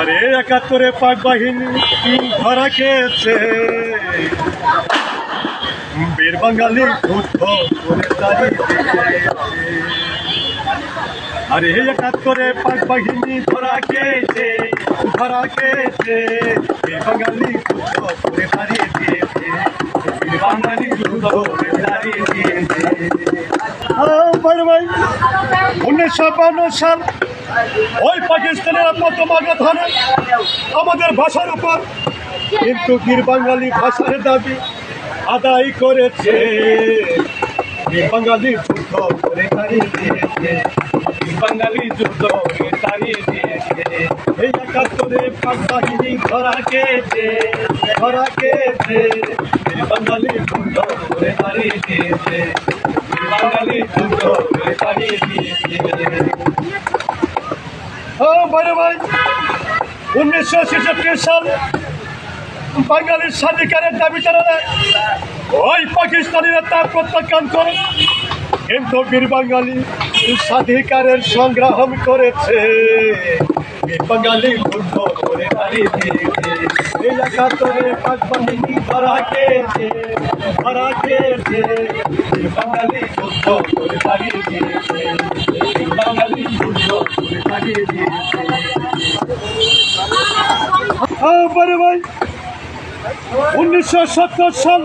আরে একাত্তরে পাক বাহিনী ধরা খেয়েছে। বীর বাঙালি আরে একাত্তরে পাক বাহিনী ধরা খেয়েছে ধরা খেয়েছে। বীর বাঙালি করে দাঁড়িয়ে দিয়েছে বীর বাঙালি দাঁড়িয়ে দিয়েছে। উনিশশো বান্ন সাল ওই পাকিস্তানের প্রথম আঘাত হানে আমাদের ভাষার উপর। কিন্তু বীর বাঙালি ভাষার দাবি আদায় করেছে। বাঙালি যুদ্ধ করে তাড়িয়ে দিয়েছে। বাঙালি যুদ্ধ করে তাড়িয়ে দিয়েছে। এই একাত্তরে পাক বাহিনী ধরা বাঙালি যুদ্ধ করে তাড়িয়ে দিয়েছে। বাঙালি যুদ্ধ করে তাড়িয়ে দিয়েছে। হ্যাঁ ভাই। উনিশশো বাঙালির স্বাধিকারের দাবি ওই পাকিস্তানিরা তা প্রত্যাখ্যান করে। কিন্তু বীর বাঙালি স্বাধিকারের সংগ্রাম করেছে। বাঙালি যুদ্ধ করে বাঙালি যুদ্ধ করে দাঁড়িয়ে দিয়েছে। বড় ভাই উনিশশো সত্তর সাল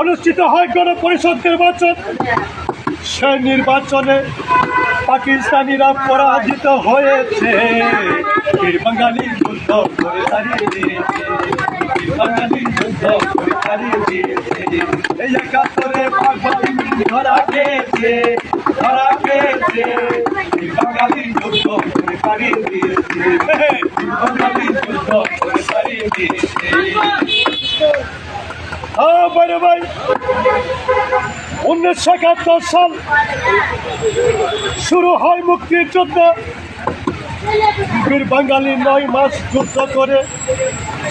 অনুষ্ঠিত হয় গণপরিষদ নির্বাচন। সেই নির্বাচনে পাকিস্তানিরা পরাজিত হয়েছে। বাঙালি যুদ্ধ করে দিয়েছে বাঙালি যুদ্ধ করে দিয়েছে এই একাত্তরে হ্যাঁ বড় ভাই উনিশশো একাত্তর সাল শুরু হয় মুক্তির যুদ্ধ। বীর বাঙালি নয় মাস যুদ্ধ করে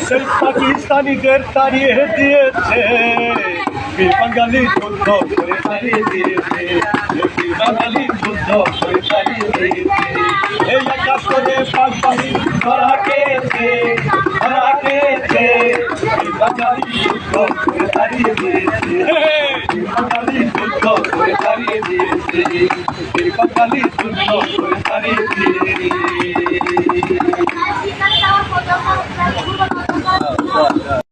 সেই পাকিস্তানিদের তাড়িয়ে দিয়েছে। বীর বাঙালি যুদ্ধ করে তাড়িয়ে দিয়েছে। বাঙালি যুদ্ধ করে তাড়িয়ে এই একাত্তরে পাক বাহিনী ধরা খেয়েছে ধরা খেয়েছে। বাঙালি যুদ্ধ করে তাড়িয়ে দিয়েছে। বাঙালি যুদ্ধ করে তাড়িয়ে দিয়েছে। বাঙালি যুদ্ধ করে তাড়িয়ে দিয়েছে।